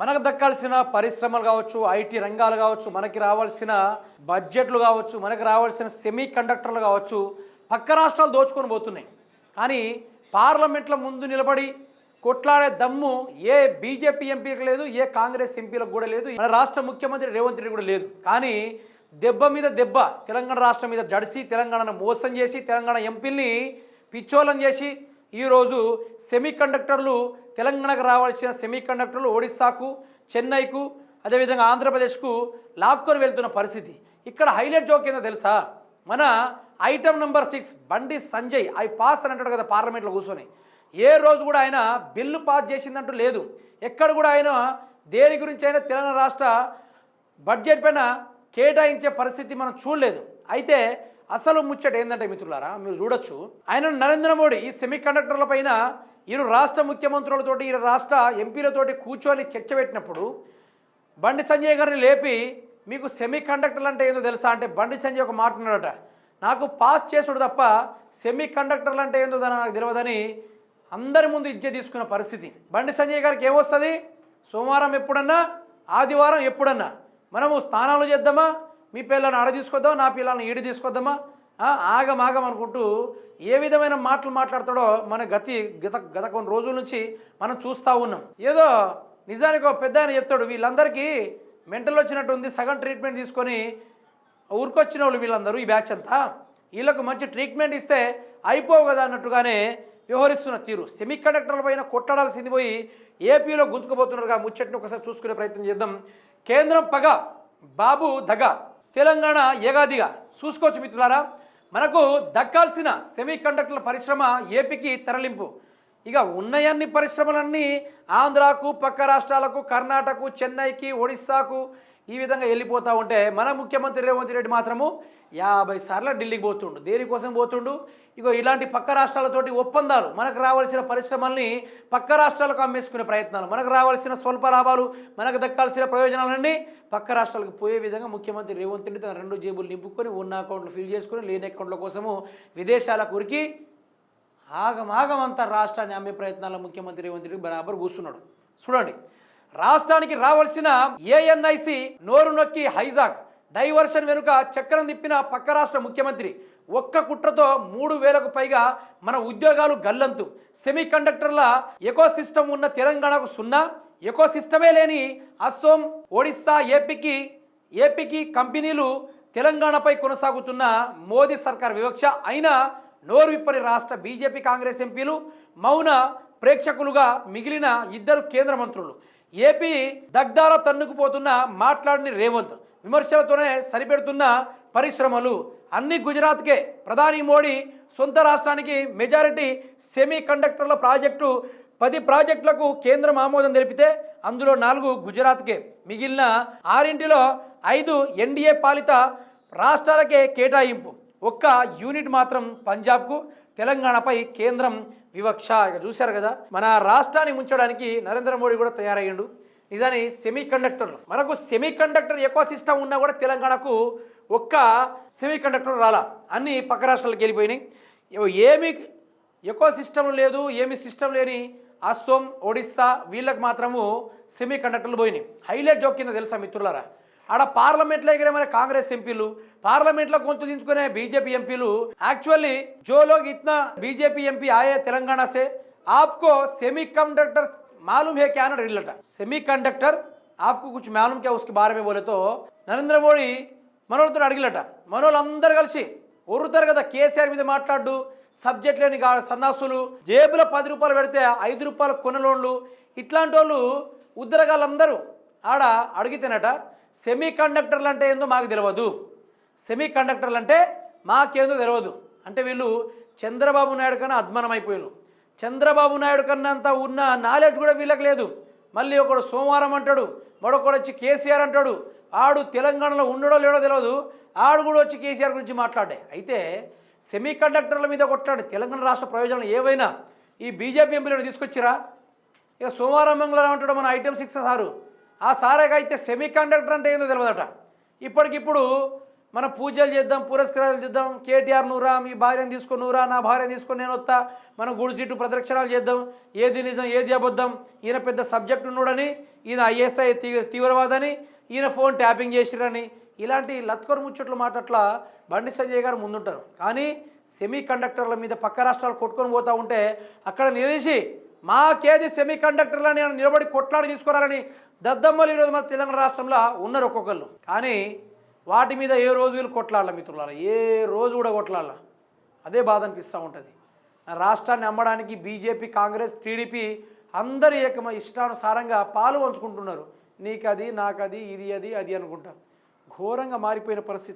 మనకు దక్కాల్సిన పరిశ్రమలు కావచ్చు ఐటీ రంగాలు కావచ్చు మనకి రావాల్సిన బడ్జెట్లు కావచ్చు మనకి రావాల్సిన సెమీ కండక్టర్లు కావచ్చు పక్క రాష్ట్రాలు దోచుకొని పోతున్నాయి. కానీ పార్లమెంట్ల ముందు నిలబడి కొట్లాడే దమ్ము ఏ బీజేపీ ఎంపీలకు లేదు ఏ కాంగ్రెస్ ఎంపీలకు కూడా లేదు మన రాష్ట్ర ముఖ్యమంత్రి రేవంత్ రెడ్డి కూడా లేదు. కానీ దెబ్బ మీద దెబ్బ తెలంగాణ రాష్ట్రం మీద జడిసి తెలంగాణను మోసం చేసి తెలంగాణ ఎంపీల్ని పిచ్చోలం చేసి ఈరోజు సెమీ కండక్టర్లు తెలంగాణకు రావాల్సిన సెమీ కండక్టర్లు ఒడిస్సాకు చెన్నైకు అదేవిధంగా ఆంధ్రప్రదేశ్కు లాక్కొని వెళ్తున్న పరిస్థితి. ఇక్కడ హైలైట్ జోక్ ఏందో తెలుసా? మన item number six Bandi Sanjay I pass అని అంటాడు కదా పార్లమెంట్లో కూర్చొని. ఏ రోజు కూడా ఆయన బిల్లు పాస్ చేసిందంటూ లేదు. ఎక్కడ కూడా ఆయన దేని గురించి అయినా తెలంగాణ రాష్ట్ర బడ్జెట్ పైన కేటాయించే పరిస్థితి మనం చూడలేదు. అయితే అసలు ముచ్చట ఏంటంటే మిత్రులారా మీరు చూడొచ్చు. ఆయన నరేంద్ర మోడీ ఈ సెమీ కండక్టర్ల పైన ఇరు రాష్ట్ర ముఖ్యమంత్రులతోటి ఇరు రాష్ట్ర ఎంపీలతోటి కూర్చొని చర్చ పెట్టినప్పుడు బండి సంజయ్ గారిని లేపి మీకు సెమీ కండక్టర్లు అంటే ఏందో తెలుసా అంటే బండి సంజయ్ ఒక మాట అన్నాడట. నాకు పాస్ చేసుడు తప్ప సెమీ కండక్టర్లు అంటే ఏందో దాని నాకు తెలియదని అందరి ముందు ఇచ్చే తీసుకున్న పరిస్థితి. బండి సంజయ్ గారికి ఏమొస్తుంది? సోమవారం ఎప్పుడన్నా? ఆదివారం ఎప్పుడన్నా? మనము స్నానాలు చేద్దామా? మీ పిల్లల్ని ఆడ తీసుకొద్దామా? నా పిల్లల్ని ఈడి తీసుకొద్దామా? ఆగం ఆగం అనుకుంటూ ఏ విధమైన మాటలు మాట్లాడతాడో మన గతి గత గత కొన్ని రోజుల నుంచి మనం చూస్తూ ఉన్నాం. ఏదో నిజానికి ఒక పెద్ద ఆయన చెప్తాడు వీళ్ళందరికీ మెంటల్ వచ్చినట్టు ఉంది సగం ట్రీట్మెంట్ తీసుకొని ఊరికొచ్చిన వాళ్ళు వీళ్ళందరూ ఈ బ్యాచ్ అంతా. వీళ్ళకు మంచి ట్రీట్మెంట్ ఇస్తే అయిపోవు కదా అన్నట్టుగానే వ్యవహరిస్తున్న తీరు. సెమీ కండక్టర్ల పైన కొట్టడాల్సింది పోయి ఏపీలో గుంజుకుపోతున్నారుగా ముచ్చట్ని ఒకసారి చూసుకునే ప్రయత్నం చేద్దాం. కేంద్రం పగ బాబు దగ. తెలంగాణ ఏగాదిగా. చూసుకోవచ్చు మిత్రులారా మనకు దక్కాల్సిన సెమీ కండక్టర్ల పరిశ్రమ ఏపీకి తరలింపు. ఇక ఉన్నయన్ని పరిశ్రమలన్నీ ఆంధ్రాకు పక్క రాష్ట్రాలకు కర్ణాటకకు చెన్నైకి ఒడిస్సాకు ఈ విధంగా వెళ్ళిపోతూ ఉంటే మన ముఖ్యమంత్రి రేవంత్ రెడ్డి మాత్రము యాభై సార్లు ఢిల్లీకి పోతుండు. దేనికోసం పోతుండు? ఇగో ఇలాంటి పక్క రాష్ట్రాలతోటి ఒప్పందాలు మనకు రావాల్సిన పరిశ్రమల్ని పక్క రాష్ట్రాలకు అమ్మేసుకునే ప్రయత్నాలు మనకు రావాల్సిన స్వల్ప లాభాలు మనకు దక్కాల్సిన ప్రయోజనాలన్నీ పక్క రాష్ట్రాలకు పోయే విధంగా ముఖ్యమంత్రి రేవంత్ రెడ్డి తన రెండు జేబులు నింపుకొని ఉన్న అకౌంట్లు ఫిల్ చేసుకొని లేని అకౌంట్ల కోసము విదేశాలకు ఉరికి ఆగమాగం అంతా రాష్ట్రాన్ని అమ్మే ప్రయత్నాల్లో ముఖ్యమంత్రి రేవంత్ రెడ్డి బరాబర్ కూర్చున్నాడు. చూడండి రాష్ట్రానికి రావాల్సిన ఏఎన్ఐసి నోరు నొక్కి హైజాక్ డైవర్షన్ వెనుక చక్రం తిప్పిన పక్క రాష్ట్ర ముఖ్యమంత్రి. ఒక్క కుట్రతో మూడు వేలకు పైగా మన ఉద్యోగాలు గల్లంతు. సెమీ కండక్టర్ల ఎకో సిస్టమ్ ఉన్న తెలంగాణకు సున్నా ఎకో సిస్టమే లేని అస్సోం ఒడిస్సా ఏపీకి ఏపీకి కంపెనీలు తెలంగాణపై కొనసాగుతున్న మోదీ సర్కార్ వివక్ష. అయినా నోరు విప్పని రాష్ట్ర బీజేపీ కాంగ్రెస్ ఎంపీలు మౌన ప్రేక్షకులుగా మిగిలిన ఇద్దరు కేంద్ర మంత్రులు. ఏపీ దగ్దార తన్నుకుపోతున్న మాట్లాడిన రేవంత్ విమర్శలతోనే సరిపెడుతున్న పరిశ్రమలు అన్ని గుజరాత్కే. ప్రధాని మోడీ సొంత రాష్ట్రానికి మెజారిటీ సెమీ కండక్టర్ల ప్రాజెక్టు పది ప్రాజెక్టులకు కేంద్రం ఆమోదం తెలిపితే అందులో నాలుగు గుజరాత్కే. మిగిలిన ఆరింటిలో ఐదు ఎన్డీఏ పాలిత రాష్ట్రాలకే కేటాయింపు. ఒక్క యూనిట్ మాత్రం పంజాబ్కు తెలంగాణపై కేంద్రం వివక్ష. ఇక చూశారు కదా మన రాష్ట్రాన్ని ముంచడానికి నరేంద్ర మోడీ కూడా తయారయ్యాడు. నిజాన్ని సెమీ కండక్టర్లు మనకు సెమీ కండక్టర్ ఎకో సిస్టమ్ ఉన్నా కూడా తెలంగాణకు ఒక్క సెమీ కండక్టర్ రాలా. అన్ని పక్క రాష్ట్రాలకు వెళ్ళిపోయినాయి. ఏమి ఎకో సిస్టమ్ లేదు ఏమి సిస్టమ్ లేని అస్సోం ఒడిస్సా వీళ్ళకి మాత్రము సెమీ కండక్టర్లు పోయినాయి. హైలైట్ జోక్ కింద తెలుసా మిత్రులారా? ఆడ పార్లమెంట్లో ఎగిరేమైన కాంగ్రెస్ ఎంపీలు పార్లమెంట్లో గొంతు దించుకునే బీజేపీ ఎంపీలు. యాక్చువల్లీ జోలో ఇత్నా బీజేపీ ఎంపీ ఆయే తెలంగాణ సే. ఆప్కో సెమీ కండక్టర్ మాలూమ్ హే क्या రిల్లట సెమీ కండక్టర్ ఆప్కు आपको మాలూమ్ క్యా ఉస్కి బారే బోలేతో నరేంద్ర మోడీ మనోళ్ళతో అడిగిలట మనోళ్ళందరూ కలిసి ఒరుతారు కదా కేసీఆర్ మీద మాట్లాడు సబ్జెక్ట్ లేని సన్నాసులు జేబులో పది రూపాయలు పెడితే ఐదు రూపాయలు కొనలోన్లు ఇట్లాంటి వాళ్ళు ఉద్రగాళ్ళందరూ ఆడ అడిగితేనట సెమీ కండక్టర్లు అంటే ఏందో మాకు తెలియదు సెమీ కండక్టర్లు అంటే మాకేందో తెలియదు అంటే వీళ్ళు చంద్రబాబు నాయుడు కన్నా అద్మానమైపోయారు చంద్రబాబు నాయుడు కన్నా అంతా ఉన్న నాలెడ్జ్ కూడా వీళ్ళకి లేదు. మళ్ళీ ఒకడు సోమవారం అంటాడు మరొకడు వచ్చి కేసీఆర్ అంటాడు ఆడు తెలంగాణలో ఉండడో లేడో తెలియదు ఆడు కూడా వచ్చి కేసీఆర్ గురించి మాట్లాడే. అయితే సెమీ కండక్టర్ల మీద కొట్లాడు తెలంగాణ రాష్ట్ర ప్రయోజనాలు ఏవైనా ఈ బీజేపీ ఎంపీలను తీసుకొచ్చిరా? ఇక సోమవారం మంగళవారం అంటాడు మన ఐటెం సిక్స్ సారు. ఆ సారేగా అయితే సెమీ కండక్టర్ అంటే ఏందో తెలియదట ఇప్పటికిప్పుడు మనం పూజలు చేద్దాం పురస్కారాలు చేద్దాం కేటీఆర్ నువ్వురా మీ భార్యను తీసుకొని నువ్వురా నా భార్యను తీసుకొని నేను వస్తా మనం గుడి సీటు ప్రదక్షిణాలు చేద్దాం ఏది నిజం ఏది అబద్ధం ఈయన పెద్ద సబ్జెక్ట్ ఉన్నాడని ఈయన ఐఎస్ఐ తీవ్రవాదని ఈయన ఫోన్ ట్యాపింగ్ చేసిరని ఇలాంటి లత్కొర ముచ్చట్లు మాటట్లా బండి సంజయ్ గారు ముందుంటారు. కానీ సెమీ కండక్టర్ల మీద పక్క రాష్ట్రాలు కొట్టుకొని పోతూ ఉంటే అక్కడ నిలిచి మాకేది సెమీ కండక్టర్లని నిలబడి కొట్లాడి తీసుకురాలని దద్దమ్మలు ఈరోజు మన తెలంగాణ రాష్ట్రంలో ఉన్నారు ఒక్కొక్కళ్ళు. కానీ వాటి మీద ఏ రోజు వీళ్ళు కొట్లాడాల మిత్రులారా? ఏ రోజు కూడా కొట్లాడాల? అదే బాధ అనిపిస్తూ ఉంటుంది. రాష్ట్రాన్ని అమ్మడానికి బీజేపీ కాంగ్రెస్ టీడీపీ అందరు ఏకమ ఇష్టానుసారంగా పాలు పంచుకుంటున్నారు. నీకది నాకది ఇది అది అది అనుకుంటా. ఘోరంగా మారిపోయిన పరిస్థితి.